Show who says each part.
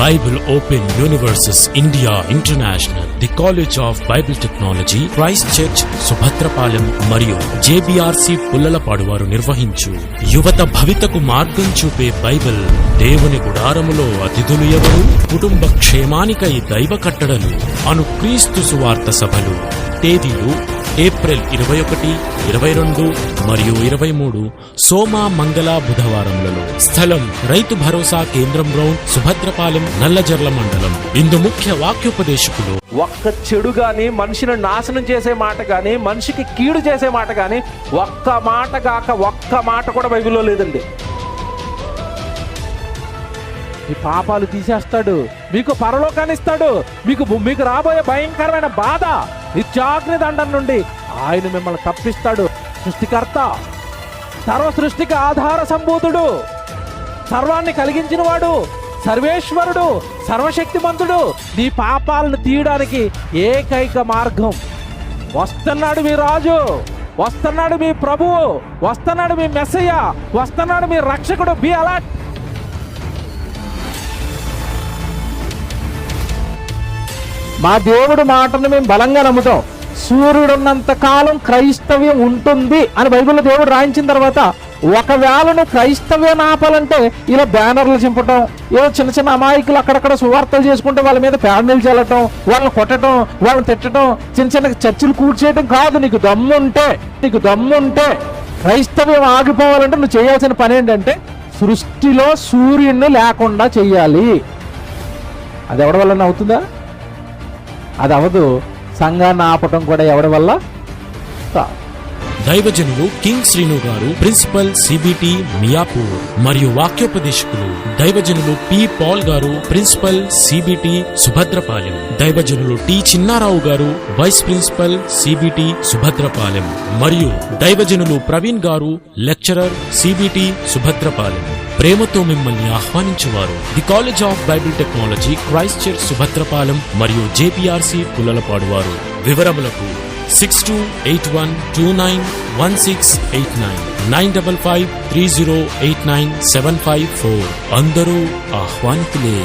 Speaker 1: Bible open universes India international the college of Bible technology Christ church Subhadrapalem మరియు JBRC Pullalapadu వారు నిర్వహించు యువత భవితకు మార్గం చూపే బైబిల్ దేవుని గుడారములో అతిథులు ఎవరు? కుటుంబ క్షేమానికై దైవ కట్టడలు అను క్రీస్తు సువార్త సభలు తేదీలు ఏప్రిల్ ఇరవై ఒకటి ఇరవై రెండు మరియు ఇరవై మూడు సోమ మంగళ బుధవారములలో. స్థలం రైతు భరోసా కేంద్రం గ్రౌండ్ సుభద్రపాలెం నల్లజర్ల మండలం. ఇందు ముఖ్య వాక్యోపదేశకులు
Speaker 2: ఒక్క చెడు గాని మనిషిని నాశనం చేసే మాట గాని మనిషికి కీడు చేసే మాట గాని ఒక్క మాట కాక ఒక్క మాట కూడా బైబిల్లో లేదండి. మీ పాపాలు తీసేస్తాడు మీకు పరలోకాన్ని ఇస్తాడు మీకు మీకు రాబోయే భయంకరమైన బాధ నిత్యాగ్ని దండం నుండి ఆయన మిమ్మల్ని తప్పిస్తాడు. సృష్టికర్త సర్వ సృష్టికి ఆధార సంభూతుడు సర్వాన్ని కలిగించిన వాడు సర్వేశ్వరుడు సర్వశక్తిమంతుడు నీ పాపాలను తీయడానికి ఏకైక మార్గం. వస్తున్నాడు మీ రాజు వస్తున్నాడు మీ ప్రభువు వస్తున్నాడు మీ మెస్సయ్య వస్తున్నాడు మీ రక్షకుడు బి అలర్ట్. మా దేవుడు మాటను మేము బలంగా నమ్ముతాం. సూర్యుడు ఉన్నంత కాలం క్రైస్తవ్యం ఉంటుంది అని బైబిల్లో దేవుడు రాయించిన తర్వాత ఒకవేళ నువ్వు క్రైస్తవ్యం ఆపాలంటే ఇలా బ్యానర్లు చింపటం ఏదో చిన్న చిన్న అమాయకులు అక్కడక్కడ సువార్తలు చేసుకుంటే వాళ్ళ మీద ప్యానెల్ చల్లటం వాళ్ళని కొట్టడం వాళ్ళని తిట్టడం చిన్న చిన్న చర్చిలు కూర్చేయటం కాదు. నీకు దమ్ముంటే నీకు దమ్ముంటే క్రైస్తవ్యం ఆగిపోవాలంటే నువ్వు చేయాల్సిన పని ఏంటంటే సృష్టిలో సూర్యుడిని లేకుండా చెయ్యాలి. అది ఎవరి వల్ల అవుతుందా అది అవదు సంఘాన్ని ఆపటం కూడా ఎవడి వల్ల కాదు.
Speaker 1: దైవజనులు కింగ్ శ్రీను గారు ప్రిన్సిపల్ సిబిటి మియాపూర్ మరియు వాక్యోపదేశకులు దైవజనులు P Paul garu principal CBT Subhadrapalem దైవజనులు టి చిన్నారావు గారు వైస్ ప్రిన్సిపల్ సిబిటి సుభద్రపాలెం మరియు దైవజనులు ప్రవీణ్ గారు లెక్చరర్ సిబిటి సుభద్రపాలెం ప్రేమతో మిమ్మల్ని ఆహ్వానించేవారు. The college of Bible technology Christ church Subhadrapalem మరియు జేపీఆర్సి పుల్లలపాడు వారు వివరములకు six two eight one two nine one six eight nine nine double five three zero eight nine seven five four అందరూ ఆహ్వానితులే.